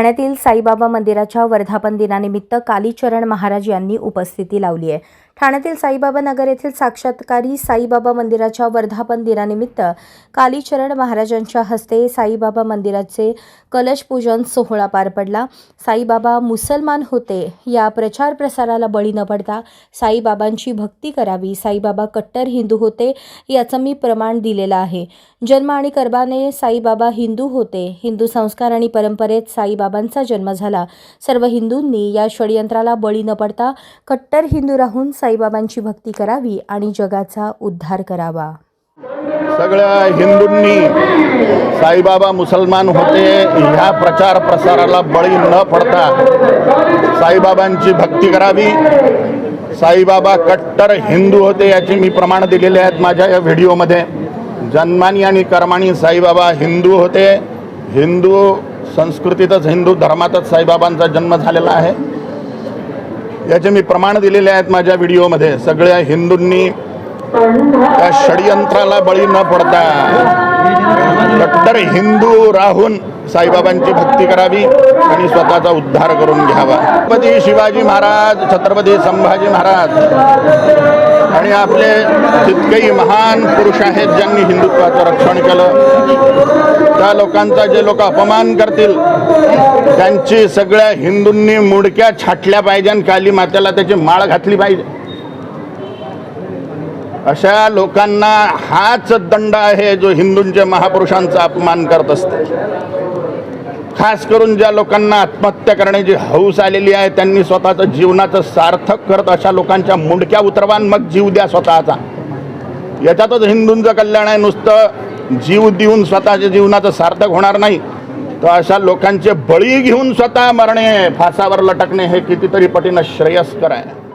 ठाण्यातील साईबाबा मंदिराच्या वर्धापन दिनानिमित्त कालीचरण महाराज यांनी उपस्थिती लावली आहे. ठाण्यातील साईबाबा नगर येथील साक्षात्कारी साईबाबा मंदिराच्या वर्धापन दिनानिमित्त कालीचरण महाराजांच्या हस्ते साईबाबा मंदिराचे कलशपूजन सोहळा पार पडला. साईबाबा मुसलमान होते. या प्रचार प्रसाराला बळी न पडता साईबाबांची भक्ती करावी. साईबाबा कट्टर हिंदू होते याचं मी प्रमाण दिलेलं आहे. जन्म आणि कर्बाने साईबाबा हिंदू होते. हिंदू संस्कार आणि परंपरेत साईबाबांचा जन्म झाला. सर्व हिंदूंनी या षडयंत्राला बळी न पडता कट्टर हिंदू राहून साईबाबांची भक्ती करावी आणि जगाचा उद्धार करावा. सगळ्या हिंदूंनी साईबाबा मुसलमान होते ह्या प्रचार प्रसाराला बळी न पडता साईबाबांची भक्ती करावी. साईबाबा कट्टर हिंदू होते याचे मी प्रमाण दिलेले आहेत माझ्या या व्हिडिओमध्ये. जन्मानी आणि कर्मानी साईबाबा हिंदू होते. हिंदू संस्कृतीतच हिंदू धर्मातच साईबाबांचा जन्म झालेला आहे. याचे मी प्रमाण दिलेले आहेत माझ्या व्हिडिओमध्ये. सगळ्या हिंदूंनी त्या षडयंत्राला बळी न पडता कट्टर हिंदू राहून साईबाबांची भक्ती करावी आणि स्वतःचा उद्धार करून घ्यावा. छत्रपती शिवाजी महाराज छत्रपती संभाजी महाराज. आणि आपले जितकेही महान पुरुष आहेत ज्यांनी हिंदुत्वाचं रक्षण केलं त्या लोकांचा जे लोक अपमान करतील त्यांची सगळ्या हिंदूंनी मुडक्या छाटल्या पाहिजे आणि काली मातेला त्याची माळ घातली पाहिजे. अशा लोकांना हाच दंड आहे जो हिंदूंच्या महापुरुषांचा अपमान करत असते. खास करून ज्या लोकांना आत्महत्या करण्याची हौस आलेली आहे त्यांनी स्वतःचं जीवनाचं सार्थक करत अशा लोकांच्या मुंडक्या उतरवान मग जीव द्या स्वतःचा. याच्यातच हिंदूंचं कल्याण आहे नुसतं जीव देऊन स्वतःच्या जीवनाचं सार्थक होणार नाही. तर अशा लोकांचे बळी घेऊन स्वतः मरणे फासावर लटकणे हे कितीतरी पटीनं श्रेयस्कर आहे.